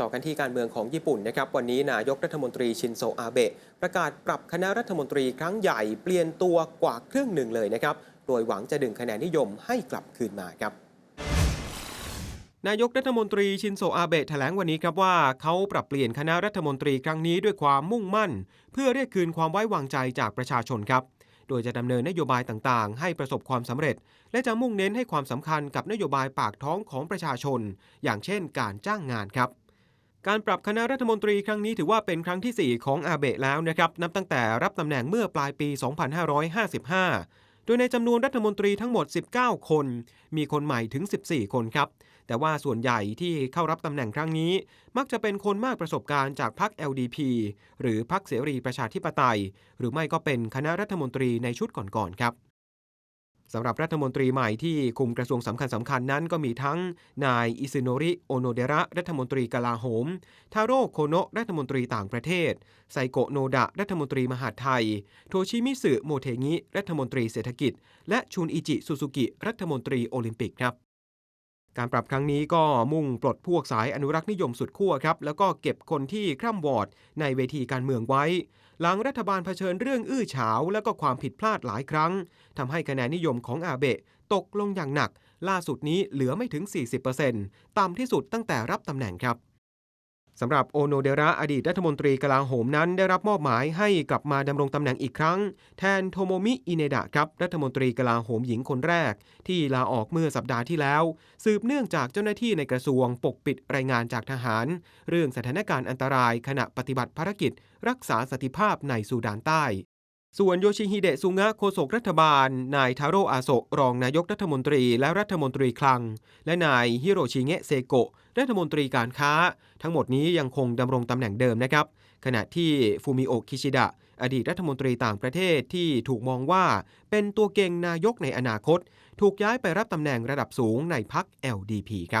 ต่อกันที่การเมืองของญี่ปุ่นนะครับวันนี้นายกรัฐมนตรีชินโซอาเบะประกาศปรับคณะรัฐมนตรีครั้งใหญ่เปลี่ยนตัวกว่าครึ่งหนึ่งเลยนะครับโดยหวังจะดึงคะแนนนิยมให้กลับคืนมาครับนายกรัฐมนตรีชินโซอาเบะแถลงวันนี้ครับว่าเขาปรับเปลี่ยนคณะรัฐมนตรีครั้งนี้ด้วยความมุ่งมั่น เพื่อเรียกคืนความไว้วางใจจากประชาชนครับ โดยจะดำเนินนโยบายต่างๆ ให้ประสบความสำเร็จ และจะมุ่งเน้นให้ความสำคัญกับนโยบายปากท้องของประชาชน อย่างเช่นการจ้างงานครับ การปรับคณะรัฐมนตรีครั้งนี้ถือว่าเป็นครั้งที่ 4 ของอาเบะแล้วนะครับ นับตั้งแต่รับตำแหน่งเมื่อปลายปี 2555 โดยในจำนวนรัฐมนตรีทั้งหมด 19 คน มีคนใหม่ถึง 14 คนครับ แต่ว่าส่วนใหญ่ที่เข้ารับตำแหน่งครั้งนี้ มักจะเป็นคนมากประสบการณ์จากพรรค LDP หรือพรรคเสรีประชาธิปไตย หรือไม่ก็เป็นคณะรัฐมนตรีในชุดก่อนๆครับ สำหรับรัฐมนตรีใหม่ที่คุมกระทรวงสำคัญสำคัญนั้นก็มีทั้งนายอิซึโนริโอโนเดระรัฐมนตรีกลาโหม ทาโร่โคโนะรัฐมนตรีต่างประเทศ ไซโกะโนดะรัฐมนตรีมหาดไทย โทชิมิสึโมเทงิรัฐมนตรีเศรษฐกิจ และชุนอิจิสุซุกิรัฐมนตรีโอลิมปิกครับ การปรับครั้งนี้ก็มุ่งปลดพวกสายอนุรักษ์นิยมสุดขั้วครับ แล้วก็เก็บคนที่คร่ำวอดในเวทีการเมืองไว้ หลังรัฐบาลเผชิญเรื่องอื้อฉาว และก็ความผิดพลาดหลายครั้งทำให้คะแนนนิยมของอาเบะตกลงอย่างหนัก ล่าสุดนี้เหลือไม่ถึง 40%ต่ำที่สุดตั้งแต่รับตำแหน่งครับ สำหรับโอโนเดระอดีตรัฐมนตรีกลาโหมนั้นได้รับมอบหมายให้กลับมาดำรงตำแหน่งอีกครั้ง แทนโทโมมิ อิเนดะครับ รัฐมนตรีกลาโหมหญิงคนแรก ที่ลาออกเมื่อสัปดาห์ที่แล้ว สืบเนื่องจากเจ้าหน้าที่ในกระทรวงปกปิดรายงานจากทหาร เรื่องสถานการณ์อันตรายขณะปฏิบัติภารกิจ รักษาสติภาพในซูดานใต้ ส่วนโยชิฮิเดะซุงะโฆษกรัฐบาล นายทาโร่อาโซะรองนายกรัฐมนตรีและรัฐมนตรีคลัง และนายฮิโรชิเงะเซโกะรัฐมนตรีการค้า ทั้งหมดนี้ยังคงดำรงตำแหน่งเดิมนะครับ ขณะที่ฟูมิโอะคิชิดะ อดีตรัฐมนตรีต่างประเทศที่ถูกมองว่าเป็นตัวเก่งนายกในอนาคต ถูกย้ายไปรับตำแหน่งระดับสูงในพรรค LDP ครับ